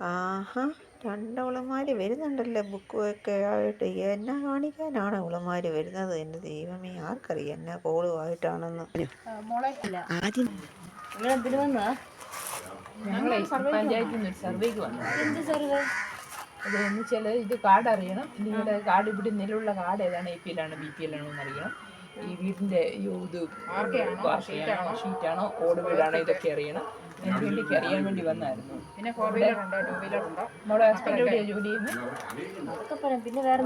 ആഹാ രണ്ട് ഉളമാർ വരുന്നുണ്ടല്ലോ ബുക്കുമൊക്കെ ആയിട്ട്? എന്നാ കാണിക്കാനാണ് ഉളമാർ വരുന്നത്? എന്റെ ദൈവമേ ആർക്കറിയാം എന്നാ കോളുമായിട്ടാണെന്ന് മോളെ ആദ്യം നിങ്ങൾ എന്തിനു വന്നാ? ഞങ്ങളെ പഞ്ചായത്തിൽ സർവേക്ക് വന്നു. എന്ത് സർവേ അത് എന്ന് വെച്ചാൽ ഇത് കാർഡ് അറിയണം. നിങ്ങളുടെ കാർഡ് ഇവിടെ നിലവിലുള്ള കാർഡ് ഏതാണ്? എ പി എല്ലാണോ ബി പി എല്ലാണോ എന്ന് അറിയണം ഈ വീടിന്റെ ഇത് ഷീറ്റാണോ? ഓട് വീടാണോ? ഇതൊക്കെ അറിയണം. എനിക്ക് വേണ്ടിക്ക് അറിയാൻ വേണ്ടി വന്നായിരുന്നു. പിന്നെ ഫോർ വീലർ ഉണ്ടോ? ടൂ വീലർ ഉണ്ടോ? നമ്മുടെ ഹസ്ബൻഡ് എവിടെയാണ് ജോലി ചെയ്യുന്നത് അതൊക്കെ പറയാം. പിന്നെ വേറെ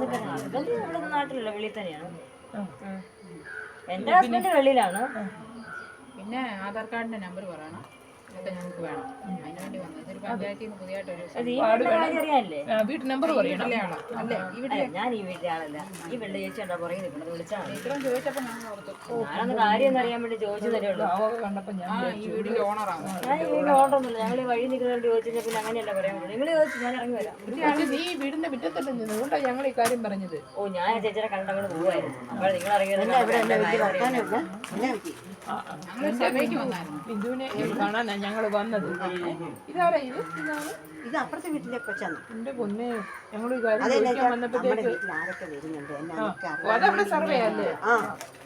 നാട്ടിലല്ല വെളിയിൽ തന്നെയാണ്. ആ. ഹസ്ബൻഡ് വെളിയിലാണ്. പിന്നെ ആധാർ കാർഡിന്റെ നമ്പർ പറയണം. വീട്ട് നമ്പർ പറയണം. ഞാൻ ഈ വീട്ടിലെ ആളല്ല. ഈ വെള്ള ചേച്ചി ഉണ്ടാ പുറകെ നിൽക്കുന്നത്? വിളിച്ചാണ് ഇത്രയും ഓർത്തു. ഞാനൊന്ന് കാര്യം അറിയാൻ വേണ്ടി ചോദിച്ചതല്ലേ ഉള്ളൂ ഞാൻ ഈ ഓണറാണ് ഞാൻ ഈ വീട്ടിൽ ഞങ്ങൾ ഈ വഴി പിന്നെ അങ്ങനെയല്ല പറയാൻ പറ്റും നിങ്ങൾ ചോദിച്ചു ഞാൻ ഇറങ്ങി വരാം. പക്ഷേ നീ വീടിന്റെ മുറ്റത്തല്ലേ നിന്നത്? അതുകൊണ്ടാണ് ഞങ്ങൾ ഈ കാര്യം പറഞ്ഞത്. ഓ ഞാൻ ചേച്ചിയുടെ ചേച്ചിനെ കണ്ടങ്ങോട്ട് പോവായിരുന്നു. അപ്പോൾ നിങ്ങൾ ഇറങ്ങിയത് ആ. ഞങ്ങൾ സർവേക്ക് വന്നായിരുന്നു ബിന്ദുവിനെ കാണാനാ ഞങ്ങൾ വന്നത്. ഇതാരാ ഇത്? ഇതാണ് ഇത് അപ്പുറത്തെ വീട്ടിലെ കൊച്ചാണ്. എന്റെ പൊന്നെ ഞങ്ങൾ ഈ കാര്യം ചോദിക്കാൻ വന്നപ്പോഴത്തേക്ക് വീട്ടിൽ ആരൊക്കെ എന്നാ അതവിടെ സർവേ അല്ലേ?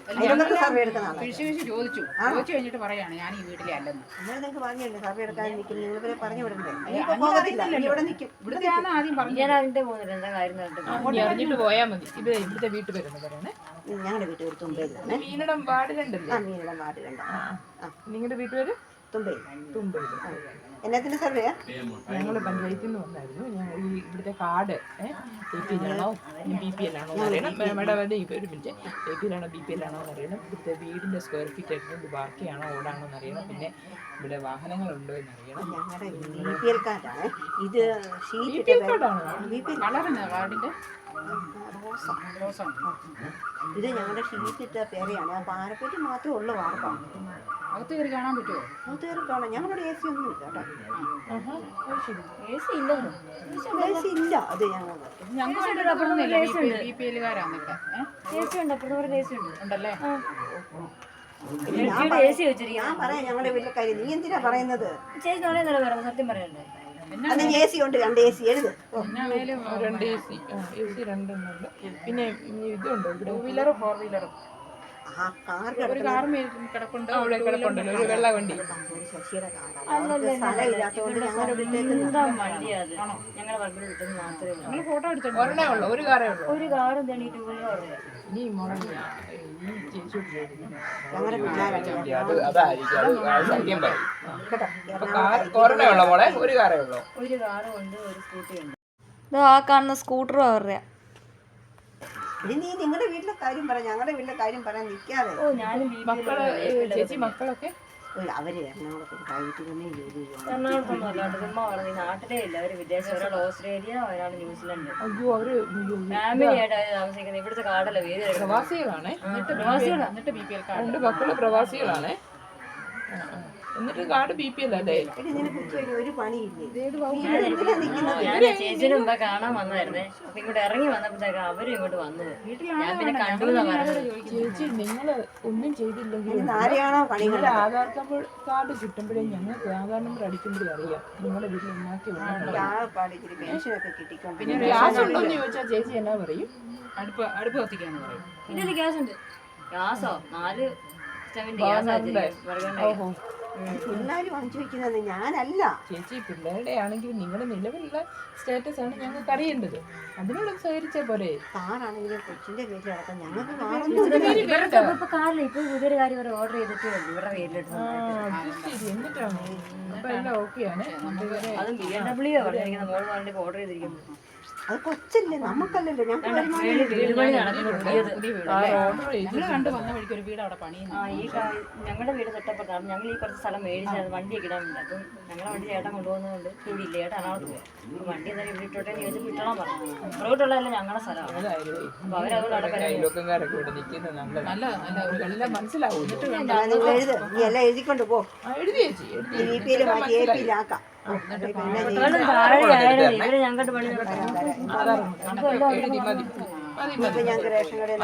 സർവേ എടുക്കുന്ന ആളാണ് വിളിച്ച് വിളിച്ച് ചോദിച്ചു. ചോദിച്ചു കഴിഞ്ഞിട്ട് പറയാണ് ഞാൻ ഈ വീട്ടിലെ അല്ലെന്ന്. അന്നേരം നിങ്ങൾക്ക് പറഞ്ഞില്ലേ സർവേ എടുക്കാൻ നിൽക്കും നിങ്ങൾ ഇവരെ പറഞ്ഞു വിടണ്ടേ? ഇനിയിപ്പോ പോകത്തില്ല. ഇനി ഇവിടെ നിൽക്കും. ഇവിടുത്തെയാണ് ആദ്യം പറഞ്ഞു ഞാൻ അതിന്റെ പോകുന്നില്ല എന്താ കാര്യം പറഞ്ഞിട്ട് അറിഞ്ഞിട്ട് പോയാ മതി. ഇവിടെ ഇവിടുത്തെ വീട്ടിൽ വരുന്നത് പറയണേ. ഞങ്ങളുടെ വീട്ടിൽ ഒരു തുമ്പയിലാണ് മീനിടം വാർഡിലുണ്ടല്ലേ? ആ മീനിടം വാർഡിലുണ്ട്. ആ നിങ്ങളുടെ വീട്ടുപേര് തുമ്പയിൽ. തുമ്പയിൽ. എന്നത്തിന്റെ സർവേയാ ഞങ്ങൾ പഞ്ചായത്തിൽ നിന്ന് വന്നായിരുന്നു. ഞങ്ങൾ ഈ ഇവിടുത്തെ കാർഡ് എ പി ആണോ ബി പി എല്ലാണോ എന്ന് അറിയണം മേഡം ഒരു മിനിറ്റ് എ പി ആണോ ബി പി എല്ലാണോ എന്ന് അറിയണം ഇവിടുത്തെ വീടിന്റെ സ്ക്വയർ ഫീറ്റ് ആയിട്ട് ബാക്കിയാണോ ഓടാണോ എന്ന് അറിയണം. പിന്നെ ഇവിടെ വാഹനങ്ങളുണ്ടോ എന്ന് അറിയണം. ഞങ്ങളുടെ ബി പി എൽ കാർഡാണ്. ഇത് ബി പി എൽ ഇത് ഞങ്ങളുടെ ഷീറ്റിട്ട പേരെയാണ്. ആ പാരപ്പറ്റി മാത്രമേ ഉള്ളൂ വാർപ്പാണ്. അകത്ത് കയറി കാണാൻ പറ്റുമോ? അകത്ത് കയറി കാണാം. ഞങ്ങളുടെ എ സി ഒന്നും ഇല്ല കേട്ടോ. ഉണ്ടല്ലേ ഞാൻ ഞങ്ങളുടെ സത്യം രണ്ട് പിന്നെ ഇതുണ്ട് ടൂ വീലറും ഫോർ വീലറും ആ കാർ കിടപ്പുണ്ട് അവിടെ കിടപ്പുണ്ടല്ലോ ഒരു വെള്ള വണ്ടി. ശശിയുടെ കാറാണ്. ഞങ്ങൾ ഫോട്ടോ എടുത്തിട്ടുണ്ട് ഒരെണ്ണേ ഉള്ളൂ ഒരു കാറേ ഉള്ളൂ. ഒരു കാറും ഇനി ഞങ്ങളുടെ ഒരു കാറേ ഉള്ളൂ. ഒരു കാറും ഉണ്ട് ഒരു സ്കൂട്ടി ഉണ്ട്. ഇത് ആ കാണുന്ന സ്കൂട്ടറും അവരുടെ. ഇനി നീ നിങ്ങളുടെ വീട്ടിലെ കാര്യം പറ ഞങ്ങളുടെ വീട്ടിലെ കാര്യം പറയാൻ നിൽക്കാതെ. മക്കൾ ചേച്ചി മക്കളൊക്കെ? ഓ, അവർ എറണാകുളത്ത് പ്രൈവറ്റ് തന്നെ ജോലി എറണാകുളത്തൊന്നും അല്ലാണ്ട് ചുമ്മാ പറഞ്ഞു. നാട്ടിലേ ഇല്ല അവർ വിദേശം ഒരാൾ ഓസ്ട്രേലിയ ഒരാൾ ന്യൂസിലൻഡ്. അയ്യോ അവർ അയ്യോ, ഫാമിലി ആയിട്ട് താമസിക്കുന്നത്. ഇവിടുത്തെ കാടല്ല. പ്രവാസികളാണേ? പ്രവാസികളാ. എന്നിട്ട് ബി പി എൽ കാർഡ്. മക്കൾ പ്രവാസികളാണേ. എന്നിട്ട് കാർഡ് ബി പി അല്ലേ? ചേച്ചിയുടെ മുമ്പേ കാണാൻ വന്നായിരുന്നേ. അപ്പൊ ഇങ്ങോട്ട് ഇറങ്ങി വന്നപ്പോഴത്തേക്ക് അവരും ഇങ്ങോട്ട് വന്നു ഞാൻ പിന്നെ കണ്ടു ചേച്ചി നിങ്ങൾ ഒന്നും ചെയ്തില്ലെങ്കിൽ ആധാർ കാർഡ് കിട്ടുമ്പോഴേ ഞങ്ങൾക്ക് ആധാർ നമ്പർ അടിക്കുമ്പോഴേ അറിയാം. നിങ്ങളുടെ വീട്ടിൽ ഉണ്ടാക്കി പിന്നെ ഗ്യാസ് ഉണ്ടോ എന്ന് ചോദിച്ചാൽ ചേച്ചി എന്നാ പറയും? അടുപ്പ് അടുപ്പ് കത്തിക്കാന്ന് പറയും. ഗ്യാസ് ഉണ്ട് ഗ്യാസോ? നാല് സ്റ്റവിന്റെ ഗ്യാസ് ഓഹോ. പിള്ളേര് വാങ്ങിച്ചു വെക്കുന്നത് ഞാനല്ല. ചേച്ചി പിള്ളേരുടെ ആണെങ്കിൽ നിങ്ങളുടെ നിലവിലുള്ള സ്റ്റാറ്റസ് ആണ് ഞങ്ങൾക്ക് അറിയേണ്ടത്. അതിനോട് സഹകരിച്ചാ പോലെ കാറാണെങ്കിലും കൊച്ചിന്റെ പേരിൽ അടക്കം ഞങ്ങൾക്ക് കാറൊന്നും ഇവർക്ക് ഇപ്പൊ കാറില്ല ഇപ്പൊ പുതിയൊരു കാര്യം ഇവർ ഓർഡർ ചെയ്തിട്ട് ഇവരുടെ പേരിലിട്ട് ആ അത് ശരി. എന്നിട്ടാണ്? അപ്പൊ എല്ലാം ഓക്കെയാണ് അതും ബി എം ഡബ്ല്യു പറഞ്ഞിരിക്കുന്ന മോൾ പറഞ്ഞിട്ട് ഓർഡർ ചെയ്തിരിക്കുന്നു. അത് കൊച്ചല്ലേ നമുക്കല്ലല്ലോ. ഞങ്ങൾക്ക് കണ്ടു വന്ന വഴിക്ക് ഒരു വീട് അവിടെ പണിയുന്നു. ഈ ഞങ്ങളുടെ വീട് തൊട്ടപ്പുറത്താണ് ഞങ്ങൾ ഈ കുറച്ച് സ്ഥലം മേടിച്ചത് വണ്ടിയൊക്കെ ഇടാൻ വേണ്ടി അപ്പം ഞങ്ങളെ വണ്ടി ചേട്ടൻ കൊണ്ടുപോകുന്നതുകൊണ്ട് ഇവിടെ ഇല്ല ചേട്ടൻ അനാളത്ത് പോയി വണ്ടി എന്തായാലും ഇവിടെ ഇട്ടോട്ടെ എന്ന് ചോദിച്ചപ്പോൾ ഇട്ടോളാൻ പറഞ്ഞു. പുറകോട്ടുള്ളതല്ല ഞങ്ങളുടെ സ്ഥലമാണ് അപ്പൊ അവരതുകൊണ്ട് അവിടെ എഴുത്. എഴുതിക്കൊണ്ട് പോ. എഴുതി എഴുതി എ പിയിലാക്കാം ഇപ്പൊ ഞങ്ങൾക്ക് റേഷൻ കടയിൽ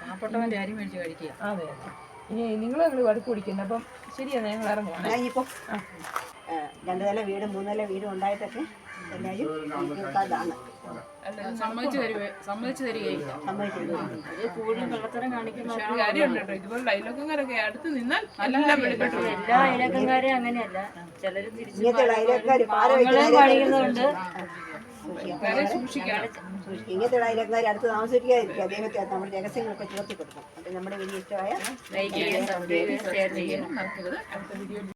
പാവപ്പെട്ടവന്റെ അരി മേടിച്ച് കഴിക്കുക. അതെ ഇനി നിങ്ങൾ പിടിക്കുന്നത് അപ്പം ശരിയാണ് ഞങ്ങൾ ഇറങ്ങുവാണ്. ഞാൻ ഇപ്പൊ രണ്ട് നില വീടും മൂന്ന് നില വീടും ഉണ്ടായിട്ടൊക്കെ എല്ലാവരും ഇതാണ് സമ്മതിച്ചു തരുവേ സമ്മതിച്ചു തരികയില്ല സമ്മതിക്കുന്നു അത് കൂടുതലും കള്ളത്തരം കാണിക്കുന്ന ഒരു കാര്യമുണ്ട് കേട്ടോ ഇതുപോലെ ഡയലോഗുകാരൊക്കെ അടുത്ത് നിന്നാൽ എല്ലാം വെളിപ്പെട്ടു വരും. എല്ലാ അയലക്കന്മാരെയും അങ്ങനെയല്ല. ചിലര് തിരിച്ച് ഇങ്ങനത്തെ അയലക്കാർ പാര കാണിക്കുന്നുണ്ട്. വളരെ സൂക്ഷിക്കണം. ഇങ്ങനത്തെ അയലക്കാർ അടുത്ത് താമസിക്കാതിരിക്കും ദൈവത്തെ നമ്മൾ രഹസ്യങ്ങളൊക്കെ ചേർത്തി കൊടുക്കും അത് നമ്മുടെ വലിയ ഇഷ്ടമായ ലൈക്ക് സബ്സ്ക്രൈബ് ഷെയർ മറക്കരുത്. അടുത്ത വീഡിയോ